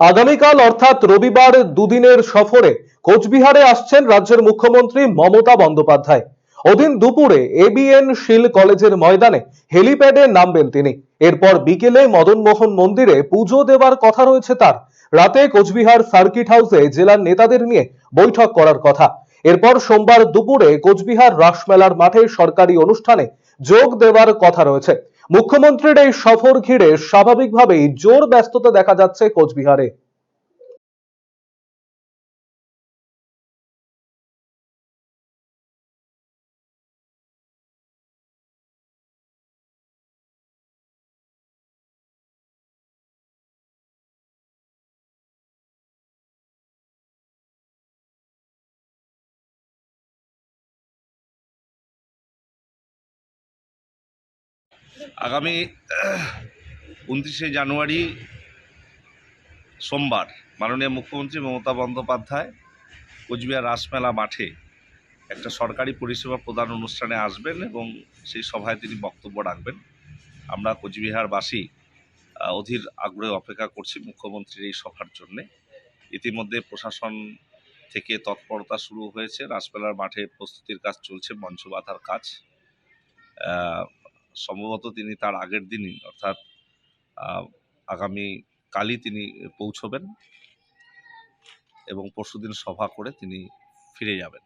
আগামীকাল অর্থাৎ রবিবার দুদিনের সফরে কোচবিহারে আসছেন রাজ্যের মুখ্যমন্ত্রী মমতা বন্দ্যোপাধ্যায়। ওদিন দুপুরে এবিএন শিল কলেজের ময়দানে হেলিপ্যাডে নামবেন তিনি। এরপর বিকেলে মদনমোহন মন্দিরে পুজো দেওয়ার কথা রয়েছে তার। রাতে কোচবিহার সার্কিট হাউসে জেলার নেতাদের নিয়ে বৈঠক করার কথা। এরপর সোমবার দুপুরে কোচবিহার রাসমেলার মাঠে সরকারি অনুষ্ঠানে যোগ দেওয়ার কথা রয়েছে। মুখ্যমন্ত্রীর এই সফর ঘিরে স্বাভাবিকভাবেই জোর ব্যস্ততা দেখা যাচ্ছে কোচবিহারে। আগামী উনত্রিশে জানুয়ারি সোমবার মাননীয় মুখ্যমন্ত্রী মমতা বন্দ্যোপাধ্যায় কোচবিহার রাসমেলা মাঠে একটা সরকারি পরিষেবা প্রদান অনুষ্ঠানে আসবেন এবং সেই সভায় তিনি বক্তব্য রাখবেন। আমরা কোচবিহারবাসী অধীর আগ্রহে অপেক্ষা করছি মুখ্যমন্ত্রীর এই সভার জন্যে। ইতিমধ্যে প্রশাসন থেকে তৎপরতা শুরু হয়েছে। রাসমেলার মাঠে প্রস্তুতির কাজ চলছে মঞ্চ বাঁধার কাজ সম্ভবত তিনি তার আগের দিনই, অর্থাৎ আগামী কালই তিনি পৌঁছবেন এবং পরশুদিন সভা করে তিনি ফিরে যাবেন।